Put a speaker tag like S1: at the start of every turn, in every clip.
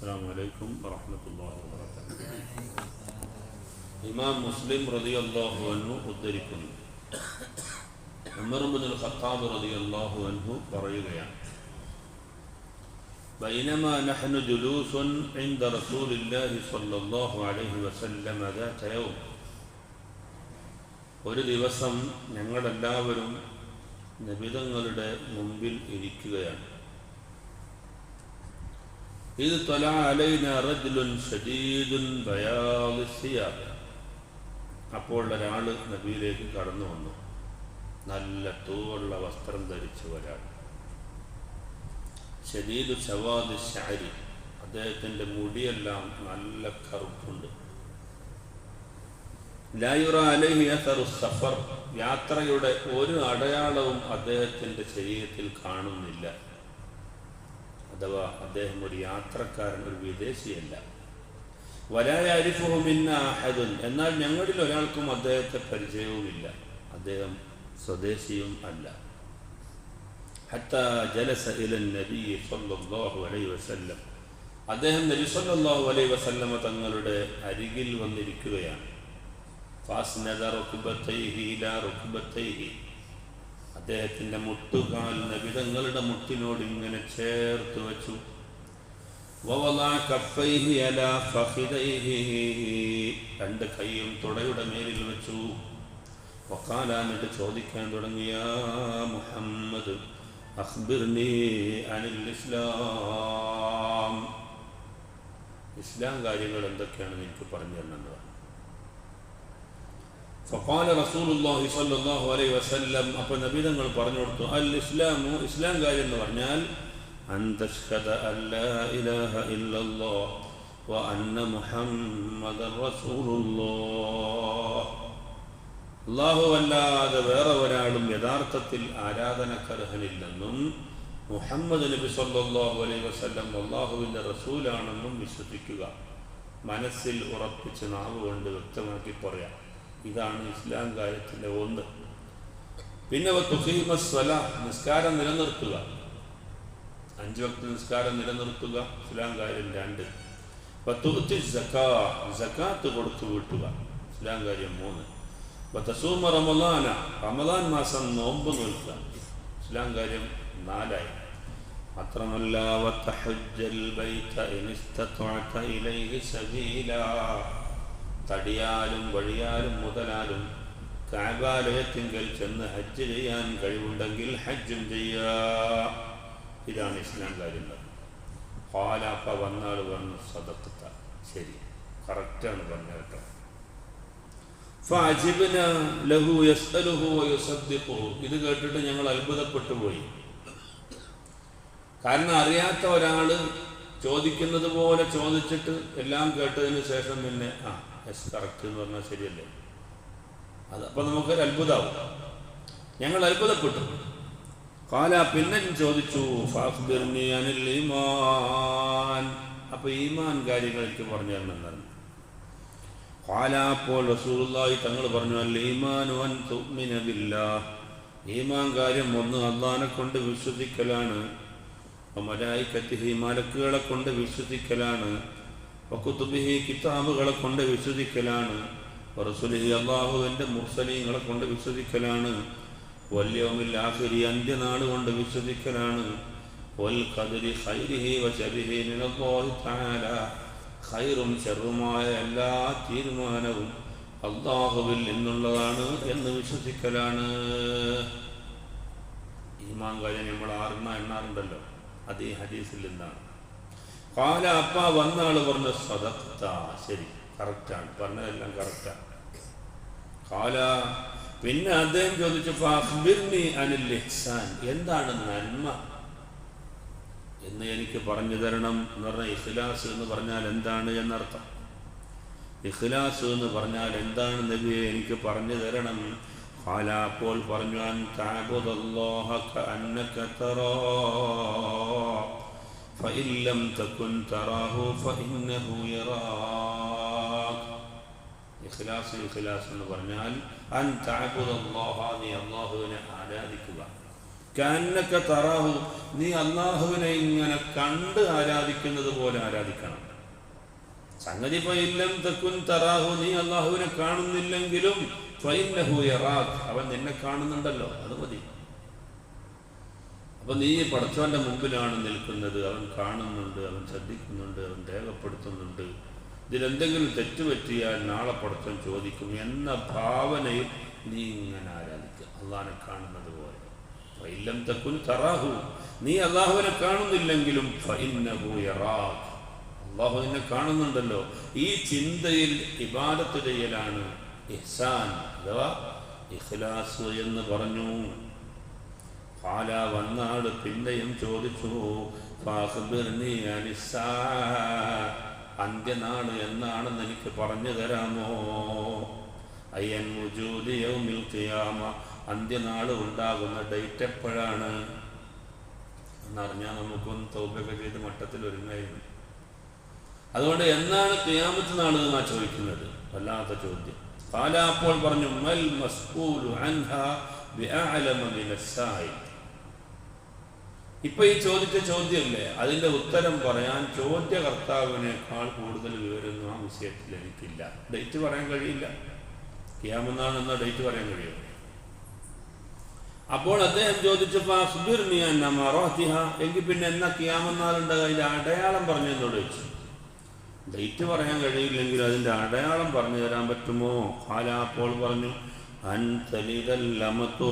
S1: السلام عليكم ورحمة الله وبركاته ഇമാം മുസ്ലിം റളിയല്ലാഹു അൻഹു ഉദ്ധരിക്കുന്നു ഉമർ ഇബ്നുൽ ഖത്താബ് റളിയല്ലാഹു അൻഹു പറയുകയാണ് بينما نحن جلوس عند رسول الله صلى الله عليه وسلم ذات يوم ഒരു ദിവസം ഞങ്ങളെല്ലാവരും നബിതങ്ങളുടെ മുമ്പിൽ ഇരിക്കുകയാണ് ഇത് طلع علينا رجل شديد بياض الثياب. അപ്പോൾ ഒരാൾ നബിയിലേക്ക് കടന്നു വന്നു. നല്ല തൂവുള്ള വസ്ത്രം ധരിച്ച ഒരാൾ. ഷദീദ് ഷവാദ് ഷാരി അദ്ദേഹത്തിന്റെ മുടിയെല്ലാം നല്ല കറുപ്പുണ്ട്. ലായുറ അലൈഹി അസറു സഫർ. യാത്രയുടെ ഒരു അടയാളവും അദ്ദേഹത്തിന്റെ ശരീരത്തിൽ കാണുന്നില്ല. അഥവാ അദ്ദേഹം ഒരു യാത്രക്കാരൻ ഒരു വിദേശിയല്ല. വലായാരിഫുമിന്ന അഹദുൻ. എന്നാൽ ഞങ്ങളിൽ ഒരാൾക്കും അദ്ദേഹത്തെ പരിചയവുമില്ല. അദ്ദേഹം സ്വദേശിയും അല്ല. ഹത്ത ജലസ ഇലൻ നബി സല്ലല്ലാഹു അലൈഹി വസല്ലം. അദ്ദേഹം നബി സല്ലല്ലാഹു അലൈഹി വസല്ലമ തങ്ങളുടെ അരികിൽ വന്നിരിക്കുകയാണ്. ഫാസ്നദ റുക്ബത്തൈഹി ഇലാ റുക്ബത്തൈഹി അദ്ദേഹത്തിന്റെ മുട്ടുകാൽ നബിതങ്ങളുടെ മുട്ടിനോട് ഇങ്ങനെ ചേർത്ത് വച്ചു. രണ്ട് കൈയും തുടയുടെ മേലിൽ വെച്ചു. വഖാല എന്നിട്ട് ചോദിക്കാൻ തുടങ്ങിയ മുഹമ്മദ് അനിൽ ഇസ്ലാം. കാര്യങ്ങൾ എന്തൊക്കെയാണെന്ന് എനിക്ക് പറഞ്ഞു തരണമെന്ന് ഫഖാല റസൂലുല്ലാഹി സല്ലല്ലാഹു അലൈഹി വസല്ലം അപ്പോൾ നബിതങ്ങൾ പറഞ്ഞു കൊടുത്തു അൽ ഇസ്ലാമു ഇസ്ലാം കാര്യം എന്ന് പറഞ്ഞാൽ അന്തഷ്ഹദ അല്ലാ ഇലാഹ ഇല്ലല്ലാഹ് വ അന്ന മുഹമ്മദൻ റസൂലുല്ലാഹ് അല്ലാഹു അല്ലാതെ വേറെ ഒരാളും യഥാർത്ഥത്തിൽ ആരാധനക്കർഹനില്ലെന്നും മുഹമ്മദ് നബി സല്ലല്ലാഹു അലൈഹി വസല്ലം അള്ളാഹുവിന്റെ റസൂലാണെന്നും വിശ്വസിക്കുക. മനസ്സിൽ ഉറപ്പിച്ച് നാവുകൊണ്ട് വ്യക്തമാക്കി പറയാം. ഇതാണ് ഇസ്ലാം കാര്യത്തിന്റെ ഒന്ന്. പിന്നെ തുഹീമസ്വല നിസ്കാരം നിലനിർത്തുക. അഞ്ച് വക്ത നിസ്കാരം നിലനിർത്തുക ഇസ്ലാം കാര്യം രണ്ട്. പത്തുത്തി ജക്കാ ജക്കാത്ത് കൊടുത്തു വീട്ടുക ഇസ്ലാം കാര്യം മൂന്ന്. ബത്തസൂമ റമദാന റമദാൻ മാസം നോമ്പ് നോക്കുക ഇസ്ലാം കാര്യം നാലായി. മാത്രമല്ല വത്തഹജ്ജൽ ബൈത ഇനിസ്തത്വഅത ഇലൈഹി സബീലാ. തടിയാലും വഴിയാലും മുതലാലും കാബാലയത്തിങ്കൽ ചെന്ന് ഹജ്ജ് ചെയ്യാൻ കഴിവുണ്ടെങ്കിൽ ഹജ്ജും ചെയ്യുക ഇതാണ് ഇസ്ലാം കാര്യങ്ങൾ. ഹാലാപ്പ വന്നാൾ പറഞ്ഞു സദക്കത്ത. ശരി. കറക്റ്റാണ് പറഞ്ഞ കേട്ടോ. ഇത് കേട്ടിട്ട് ഞങ്ങൾ അത്ഭുതപ്പെട്ടു പോയി. കാരണം അറിയാത്ത ഒരാൾ ചോദിക്കുന്നത് പോലെ ചോദിച്ചിട്ട് എല്ലാം കേട്ടതിന് ശേഷം പിന്നെ ആ എസ് കറക്റ്റ് എന്ന് പറഞ്ഞാൽ ശരിയല്ലേ? അത് അപ്പം നമുക്കൊരു അത്ഭുതമാവും ഞങ്ങൾ അത്ഭുതപ്പെട്ടു. കാല പിന്നെ ചോദിച്ചു അപ്പൊ ഈമാൻ കാര്യങ്ങൾ എനിക്ക് പറഞ്ഞു തരണമെന്നാണ് കാല അപ്പോൾ റസൂലുള്ളാഹി തങ്ങൾ പറഞ്ഞു അല്ല ഈമാനു ഈമാൻ കാര്യം ഒന്ന് അള്ളഹാനെ കൊണ്ട് വിശ്വസിക്കലാണ്. മലായിക്കത്തിഹി മലക്കുകളെ കൊണ്ട് വിശ്വസിക്കലാണ്. വക്കുത്തുബിഹി കിതാബുകളെ കൊണ്ട് വിശ്വസിക്കലാണ്. റസുലിഹി അള്ളാഹുവിന്റെ മുർസലീങ്ങളെ കൊണ്ട് വിശ്വസിക്കലാണ്. വല്യവുമിൽ ആഖിരി അന്ത്യനാട് കൊണ്ട് വിശ്വസിക്കലാണ്. ഖൈറും ചെറുമായ എല്ലാ തീരുമാനവും അള്ളാഹുവിൽ നിന്നുള്ളതാണ് എന്ന് വിശ്വസിക്കലാണ്. ഈമാൻ കാര്യം നമ്മൾ ആറുന്ന എണ്ണാറുണ്ടല്ലോ. അത് ഈ ഹദീസിൽ നിന്നാണ്. കാല അപ്പ വന്ന ആള് പറഞ്ഞ സദക്ത ശരി കറക്റ്റാണ് പറഞ്ഞതെല്ലാം കറക്റ്റാണ് കാല പിന്നെ അദ്ദേഹം ചോദിച്ചു ഫഅഖ്ബിർനി അനിൽ ഇഹ്സാൻ എന്താണ് നന്മ എന്ന് എനിക്ക് പറഞ്ഞു തരണം എന്ന് പറഞ്ഞ ഇഖ്ലാസ് എന്ന് പറഞ്ഞാൽ എന്താണ് എന്നർത്ഥം ഇഖ്ലാസ് എന്ന് പറഞ്ഞാൽ എന്താണ് നബിയെ എനിക്ക് പറഞ്ഞു തരണം قال അപ്പോൾ പറഞ്ഞു അൻ تعبد الله كأنك تراه فإن لم تكن تراه فإنه يراك ഇഖ്ലാസ് ഇഖ്ലാസ് എന്ന് പറഞ്ഞാൽ അൻ തഅബുദ അല്ലാഹ നീ അല്ലാഹുവിനെ ആരാധിക്കുക കാന്നൊക്കെ തറാഹു നീ അള്ളാഹുവിനെ ഇങ്ങനെ കണ്ട് ആരാധിക്കുന്നത് പോലെ ആരാധിക്കണം സംഗതി ഇല്ലം തക്കുൻ തറാഹു നീ അള്ളാഹുവിനെ കാണുന്നില്ലെങ്കിലും ഫൈനഹു യറാഖ് അവൻ നിന്നെ കാണുന്നുണ്ടല്ലോ അത് മതി അപ്പൊ നീ പടച്ചവന്റെ മുമ്പിലാണ് നിൽക്കുന്നത്. അവൻ കാണുന്നുണ്ട് അവൻ ശ്രദ്ധിക്കുന്നുണ്ട് അവൻ രേഖപ്പെടുത്തുന്നുണ്ട്. ഇതിലെന്തെങ്കിലും തെറ്റുപറ്റിയാൽ നാളെ പടച്ചവൻ ചോദിക്കും എന്ന ഭാവനയിൽ നീ ഇങ്ങനെ ആരാധിക്കുക. അള്ളാഹിനെ കാണുന്നത് പോലെ. ഇല്ലം തക്കുൻ തറാഹു. നീ അള്ളാഹുവിനെ കാണുന്നില്ലെങ്കിലും അള്ളാഹു നിന്നെ കാണുന്നുണ്ടല്ലോ. ഈ ചിന്തയിൽ ഇബാദത്ത് ചെയ്യലാണ് ഇഹ്സാൻ അഥവാ ഇഖ്ലാസ് എന്ന് പറഞ്ഞു. ഖാല വന്നാട് പിന്നെയും ചോദിച്ചു അന്ത്യനാട് എന്നാണെന്ന് എനിക്ക് പറഞ്ഞു തരാമോ? അയ്യൻ വുജൂദി യൗമിൽ ഖിയാമ ഉണ്ടാകുന്ന ഡേറ്റ് എപ്പോഴാണ്? എന്നറിഞ്ഞാൽ നമുക്കൊന്ന് തോക്കൊക്കെ ചെയ്ത് മട്ടത്തിൽ ഒരുങ്ങായിരുന്നു. അതുകൊണ്ട് എന്നാണ് ക്യാമത്ത് നാട് എന്നാ ചോദിക്കുന്നത്? വല്ലാത്ത ചോദ്യം. കാല അപ്പോൾ പറഞ്ഞു മൽ മസ്കൂലു അൻഹ ബിഅഅലമ മിനസ്സായി ഇപ്പൊ ഈ ചോദിച്ച ചോദ്യമല്ലേ? അതിന്റെ ഉത്തരം പറയാൻ ചോദ്യകർത്താവിനേക്കാൾ കൂടുതൽ വിവരമൊന്നും ആ വിഷയത്തിൽ എനിക്കില്ല ഡേറ്റ് പറയാൻ കഴിയില്ല. ക്യാമെന്നാണ് എന്നാ ഡേറ്റ് പറയാൻ കഴിയും. അപ്പോൾ അദ്ദേഹം ചോദിച്ചപ്പോ സുബിർനി എന്ന മറോഹിഹ എങ്കിൽ പിന്നെ എന്നാ ക്യാമെന്നാളുണ്ട് അതിന്റെ അടയാളം പറഞ്ഞു എന്നോട് ചോദിച്ചു. ഡേറ്റ് പറയാൻ കഴിയില്ലെങ്കിൽ അതിന്റെ അടയാളം പറഞ്ഞു തരാൻ പറ്റുമോ? ഹാലാ അപ്പോൾ പറഞ്ഞു. അൻ തലിതല്ലമത്തു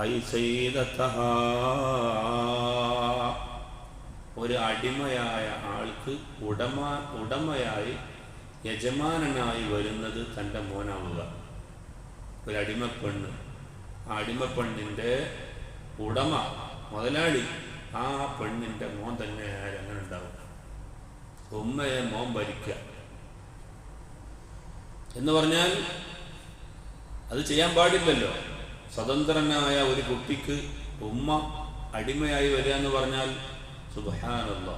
S1: ഐ സയ്യിദതഹ ഒരു അടിമയായ ആൾക്ക് ഉടമ ഉടമയായി യജമാനനായി വരുന്നത് തന്റെ മോനാവുക. ഒരു അടിമപ്പെണ്ണ്. ആ അടിമപ്പെണ്ണിന്റെ ഉടമ മുതലാളി ആ പെണ്ണിന്റെ മോൻ തന്നെ അങ്ങനെ ഉണ്ടാവും ഉമ്മയെ മോൻ ഭരിക്കുക. എന്ന് പറഞ്ഞാൽ അത് ചെയ്യാൻ പാടില്ലല്ലോ. സ്വതന്ത്രനായ ഒരു കുട്ടിക്ക് ഉമ്മ അടിമയായി വരിക എന്ന് പറഞ്ഞാൽ സുബാനല്ല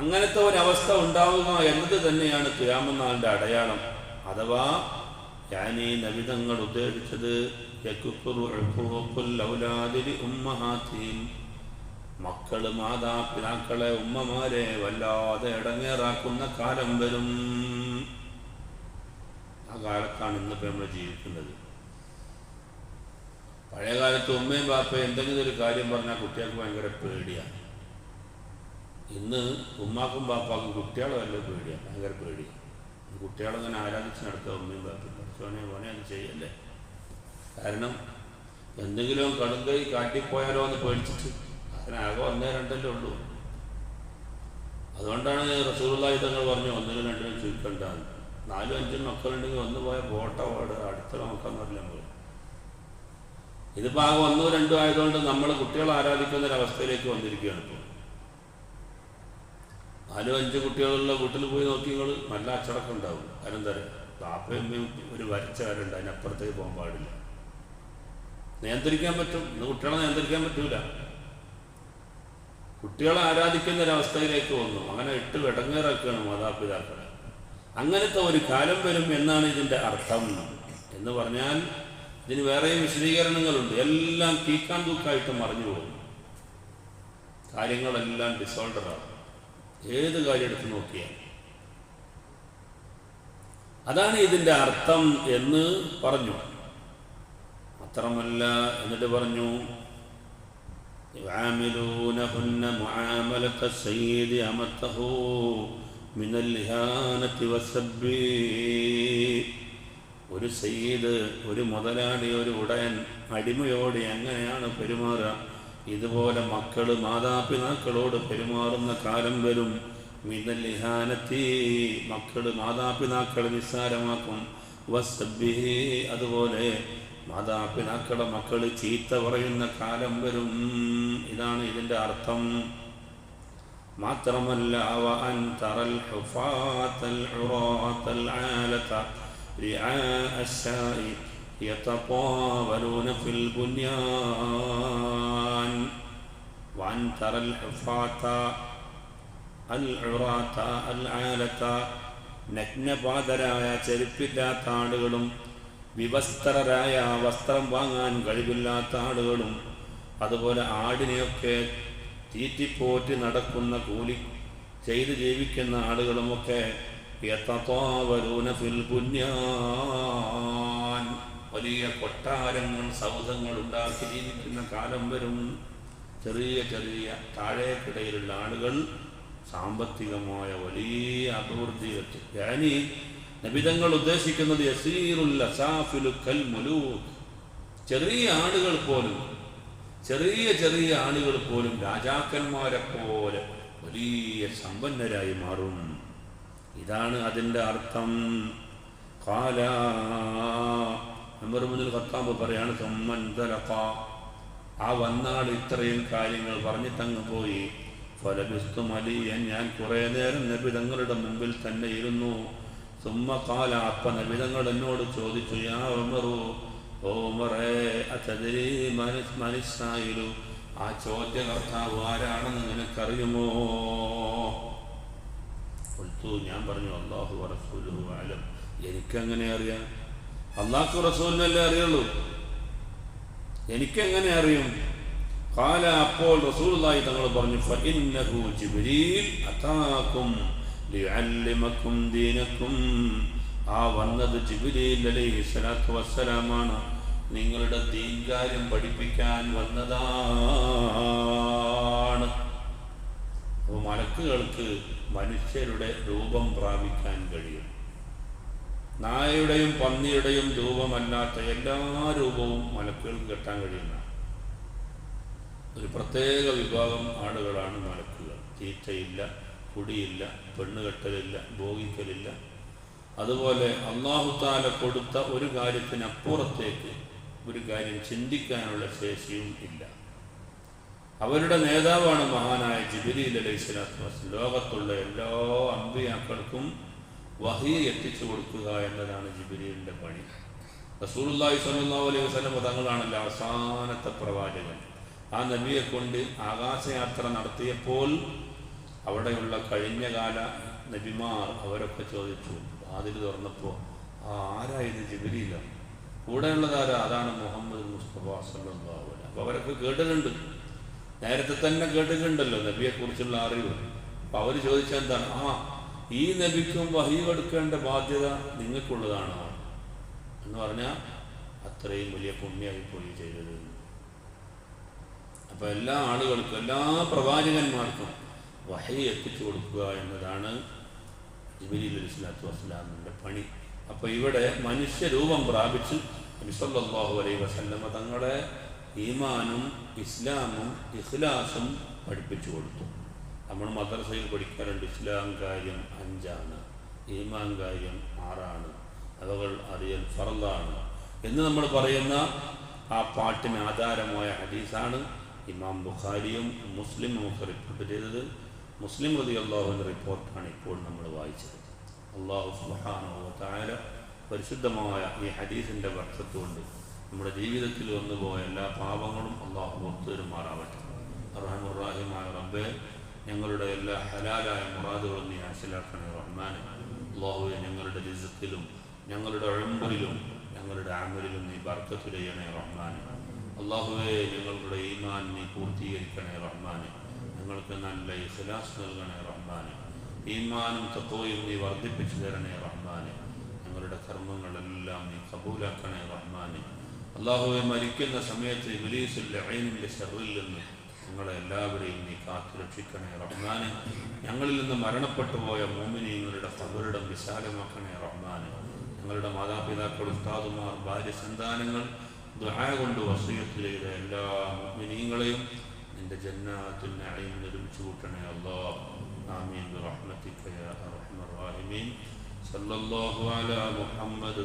S1: അങ്ങനത്തെ ഒരവസ്ഥ ഉണ്ടാവുക എന്നത് തന്നെയാണ് ക്യാമനാളിന്റെ അടയാളം. അഥവാ ഞാൻ ഈ നബിതങ്ങൾ ഉദ്ദേശിച്ചത് മക്കൾ മാതാപിതാക്കളെ ഉമ്മമാരെ വല്ലാതെ ഇടങ്ങേറാക്കുന്ന കാലം വരും. ആ കാലത്താണ് ഇന്നിപ്പോൾ നമ്മൾ ജീവിക്കുന്നത്. പഴയ കാലത്ത് ഉമ്മയും ബാപ്പയും എന്തെങ്കിലും ഒരു കാര്യം പറഞ്ഞാൽ കുട്ടികൾക്ക് ഭയങ്കര പേടിയാണ് ഇന്ന് ഉമ്മാക്കും ബാപ്പാക്കും കുട്ടികളെ വല്ല പേടിയാണ് ഭയങ്കര പേടിയാണ് കുട്ടികളങ്ങനെ ആരാധിച്ച് നടക്കുക ഉമ്മയും ബാപ്പയും? പഠിച്ചോനെ മോനെ അത് ചെയ്യല്ലേ? കാരണം എന്തെങ്കിലും കടുങ്കൈ കാട്ടിപ്പോയാലോ എന്ന് പേടിച്ചിട്ട് അതിനാകെ ഒന്നേ രണ്ടല്ലേ ഉള്ളൂ. അതുകൊണ്ടാണ് റസൂറുള്ളാഹി തങ്ങൾ പറഞ്ഞു ഒന്നിനും രണ്ടിനും ചുരുക്കണ്ടാകും നാലും അഞ്ചും മക്കളുണ്ടെങ്കിൽ ഒന്ന് പോയ പോട്ട പാട് അടുത്ത മക്കളെന്ന് പറഞ്ഞാൽ ഇതിപ്പോൾ ആകെ ഒന്നോ രണ്ടോ ആയതുകൊണ്ട് നമ്മൾ കുട്ടികളെ ആരാധിക്കുന്ന ഒരവസ്ഥയിലേക്ക് വന്നിരിക്കുകയാണ് ഇപ്പോൾ നാലും അഞ്ച് കുട്ടികളുള്ള വീട്ടിൽ പോയി നോക്കിയങ്ങൾ നല്ല അച്ചടക്കം ഉണ്ടാവും. കാരണം തരാം പാപ്പയും ഒരു വരച്ചവരുണ്ട് അതിനപ്പുറത്തേക്ക് പോകാൻ പാടില്ല. നിയന്ത്രിക്കാൻ പറ്റും. ഇന്ന് കുട്ടികളെ നിയന്ത്രിക്കാൻ പറ്റൂല. കുട്ടികളെ ആരാധിക്കുന്ന ഒരവസ്ഥയിലേക്ക് വന്നു. അങ്ങനെ ഇട്ട് വിടങ്ങേറാക്കുകയാണ് മാതാപിതാക്കളെ. അങ്ങനത്തെ ഒരു കാലം വരും എന്നാണ് ഇതിന്റെ അർത്ഥം. എന്ന് പറഞ്ഞാൽ ഇതിന് വേറെയും വിശദീകരണങ്ങളുണ്ട് എല്ലാം തീക്കാൻ തൂക്കായിട്ട് മറിഞ്ഞു പോകും കാര്യങ്ങളെല്ലാം ഡിസോൾഡറാണ് ഏത് കാര്യം എടുത്ത് നോക്കിയാൽ അതാണ് ഇതിൻ്റെ അർത്ഥം എന്ന് പറഞ്ഞു മാത്രമല്ല എന്നിട്ട് പറഞ്ഞു يعاملونهن معاملة السيد أمته من الإهانة والسب ഒരു സയ്യിദ് ഒരു മുതലാളി ഒരു ഉടയൻ അടിമയോട് എങ്ങനെയാണ് പെരുമാറുക? ഇതുപോലെ മക്കൾ മാതാപിതാക്കളോട് പെരുമാറുന്ന കാലം വരും. മിതലിഹാനത്തി മക്കൾ മാതാപിതാക്കളെ നിസ്സാരമാക്കും. വസ്ബിഹി അതുപോലെ മാതാപിതാക്കളെ മക്കൾ ചീത്ത പറയുന്ന കാലം വരും. ഇതാണ് ഇതിന്റെ അർത്ഥം. മാത്രമല്ല അൻ തറൽ رعاء الشاء يتطاولون في البنيان وأن ترى الحفاة العراة العالة നഗ്നപാതരായ ചെരുപ്പില്ലാത്ത ആളുകളും വിവസ്ത്രരായ വസ്ത്രം വാങ്ങാൻ കഴിവില്ലാത്ത ആളുകളും അതുപോലെ ആടിനെയൊക്കെ തീറ്റിപ്പോറ്റി നടക്കുന്ന കൂലി ചെയ്ത് ജീവിക്കുന്ന ആളുകളുമൊക്കെ യതതാവലൂന ഫിൽ ബുന്യാൻ വലിയ കൊട്ടാരങ്ങൾ സൗധങ്ങൾ ഉണ്ടാക്കി ജീവിക്കുന്ന കാലം വരും. ചെറിയ ചെറിയ താഴേക്കിടയിലുള്ള ആളുകൾ സാമ്പത്തികമായ വലിയ അഭിവൃദ്ധി വെച്ചു. ഞാനീ നബിതങ്ങൾ ഉദ്ദേശിക്കുന്നത് ചെറിയ ആളുകൾ പോലും ചെറിയ ചെറിയ ആളുകൾ പോലും രാജാക്കന്മാരെ പോലെ വലിയ സമ്പന്നരായി മാറും. ഇതാണ് അതിന്റെ അർത്ഥം. കാല. നമ്പർ മുന്നിൽ കത്താമ്പ് പറയാണ് തൊമ്മൻ തലപ്പ ആ വന്നാൾ ഇത്രയും കാര്യങ്ങൾ പറഞ്ഞിട്ടങ്ങ് പോയി. ഫലബിസ്തു മലിയൻ. ഞാൻ കുറേ നേരം നബിതങ്ങളുടെ മുമ്പിൽ തന്നെ ഇരുന്നു. സുമ്മ കാല. അപ്പ നബിതങ്ങൾ എന്നോട് ചോദിച്ചു യാ ഉമറു ഓമറേ അതതിരി മനസ് മനസ്സായിരു ആ ചോദ്യകർത്താവ് ആരാണെന്ന് നിനക്കറിയുമോ? കൊടുത്തു. ഞാൻ പറഞ്ഞു അള്ളാഹു റസൂലുഹു ആലം എനിക്കങ്ങനെ അറിയാം? അള്ളാഹു റസൂലിനല്ലേ അറിയുള്ളൂ? എനിക്കെങ്ങനെ അറിയും? കാല അപ്പോൾ റസൂലായി തങ്ങൾ പറഞ്ഞു ഫഇന്നഹു ആ വന്നത് ജിബ്രീൽ വസ്സലാമാണ്. നിങ്ങളുടെ ദീൻ കാര്യം പഠിപ്പിക്കാൻ വന്നതാണ് അപ്പോൾ മനുഷ്യരുടെ രൂപം പ്രാപിക്കാൻ കഴിയും. നായയുടെയും പന്നിയുടെയും രൂപമല്ലാത്ത എല്ലാ രൂപവും മലക്കുകൾക്ക് കെട്ടാൻ കഴിയുന്ന ഒരു പ്രത്യേക വിഭാഗം ആടുകളാണ് മലക്കുകൾ. തീറ്റയില്ല കുടിയില്ല പെണ്ണുകെട്ടലില്ല ഭോഗിക്കലില്ല. അതുപോലെ അള്ളാഹുത്താല കൊടുത്ത ഒരു കാര്യത്തിനപ്പുറത്തേക്ക് ഒരു കാര്യം ചിന്തിക്കാനുള്ള ശേഷിയും ഇല്ല. അവരുടെ നേതാവാണ് മഹാനായ ജിബിലി അലൈഹി സ്വലാത്തു വസ്ലം ലോകത്തുള്ള എല്ലാ അമ്പിയാക്കൾക്കും വഹി എത്തിച്ചു കൊടുക്കുക എന്നതാണ് ജിബിലിയുടെ പണി. റസൂലുള്ളാഹി സ്വല്ലല്ലാഹു അലൈഹി വസല്ലം തങ്ങളാണല്ലോ അവസാനത്തെ പ്രവാചകൻ. ആ നബിയെ കൊണ്ട് ആകാശയാത്ര നടത്തിയപ്പോൾ അവിടെയുള്ള കഴിഞ്ഞകാല നബിമാർ അവരൊക്കെ ചോദിച്ചു വാതിൽ തുറന്നപ്പോൾ ആ ആരായത് ജിബിലിയിലാണ് കൂടെയുള്ളതാരാ? അതാണ് മുഹമ്മദ് മുസ്തഫ സല്ലാ അപ്പോൾ അവരൊക്കെ കേട്ടിട്ടുണ്ട്. നേരത്തെ തന്നെ കേട്ടിട്ടുണ്ടല്ലോ നബിയെക്കുറിച്ചുള്ള അറിവ്. അപ്പം അവർ ചോദിച്ച എന്താണ്? ആ ഈ നബിക്കും വഹി കൊടുക്കേണ്ട ബാധ്യത നിങ്ങൾക്കുള്ളതാണോ? എന്ന് പറഞ്ഞാൽ അത്രയും വലിയ പുണ്യമായി പോയി ചെയ്തത്. അപ്പോൾ എല്ലാ ആളുകൾക്കും എല്ലാ പ്രവാചകന്മാർക്കും വഹി എത്തിച്ചു കൊടുക്കുക എന്നതാണ് ജിബിലി അലി സ്വലാത്തു വസ്സലാമിന്റെ പണി. അപ്പോൾ ഇവിടെ മനുഷ്യരൂപം പ്രാപിച്ച് നബിസല്ലാഹു വസല്ലമ തങ്ങളെ ഈമാനും ഇസ്ലാമും ഇഖ്ലാസും പഠിപ്പിച്ചു കൊടുത്തു. നമ്മൾ മദ്രസയിൽ പഠിക്കാറുണ്ട് ഇസ്ലാം കാര്യം അഞ്ചാണ് ഈമാൻ കാര്യം ആറാണ് അവകൾ അറിയൽ ഫറലാണ് എന്ന് നമ്മൾ പറയുന്ന ആ പാട്ടിന് ആധാരമായ ഹദീസാണ് ഇമാം ബുഖാരിയും മുസ്ലിമും ഒക്കെ റിപ്പോർട്ട് ചെയ്തത്. മുസ്ലിം റതി അള്ളാഹുവിന്റെ റിപ്പോർട്ടാണ് ഇപ്പോൾ നമ്മൾ വായിച്ചത്. അള്ളാഹു സുഹാനോ താര പരിശുദ്ധമായ ഈ ഹദീസിന്റെ വർഷത്തുകൊണ്ട് നമ്മുടെ ജീവിതത്തിൽ വന്നുപോയ എല്ലാ പാപങ്ങളും അള്ളാഹു ഒത്തുതരുമാറാവട്ടെ റഹമുറാഹിമായ റബ്ബെ ഞങ്ങളുടെ എല്ലാ ഹലാലായ മുറാദുകളും നീ ഹാസിലാക്കണേ റഹ്മാനെ. അള്ളാഹുവെ ഞങ്ങളുടെ ലിസത്തിലും ഞങ്ങളുടെ അഴമ്പറിലും ഞങ്ങളുടെ ആമലിലും നീ ബർക്കത്ത് ചെയ്യണേ റഹ്മാനെ. അള്ളാഹുവെ ഞങ്ങളുടെ ഈമാൻ നീ പൂർത്തീകരിക്കണേ റഹ്മാനെ. ഞങ്ങൾക്ക് നല്ല ഇഖ്ലാസ് നൽകണേ റഹ്മാനെ. ഈമാനും തത്വയും നീ വർദ്ധിപ്പിച്ചു തരണേ റഹ്മാനെ. ഞങ്ങളുടെ കർമ്മങ്ങളെല്ലാം നീ കബൂലാക്കണേ റഹ്മാനെ. അള്ളാഹുവെ മരിക്കുന്ന സമയത്ത് ഇബിലീസ് ലഹൈനിന്റെ ഷെറിൽ നിന്ന് നിങ്ങളെ എല്ലാവരെയും നീ കാത്തു രക്ഷിക്കണേ റഹ്മാന്. ഞങ്ങളിൽ നിന്ന് മരണപ്പെട്ടു പോയ മോമിനിയങ്ങളുടെ കബറിടം വിശാലമാക്കണേ റഹ്മാന്. ഞങ്ങളുടെ മാതാപിതാക്കൾ ഉസ്താദുമാർ ഭാര്യ സന്താനങ്ങൾ ദുഹായ കൊണ്ട് വസീയത്ത് ചെയ്ത എല്ലാ മോമിനിയങ്ങളെയും നിന്റെ ജന്നാത്തിൽ നഴയിൽ നിർമ്മിച്ചു കൂട്ടണേ അള്ളാ. ആമീൻ. റഹ്മത്തിക്കയ റഹ്മീൻ. സല്ലല്ലാഹു അല മുഹമ്മദ്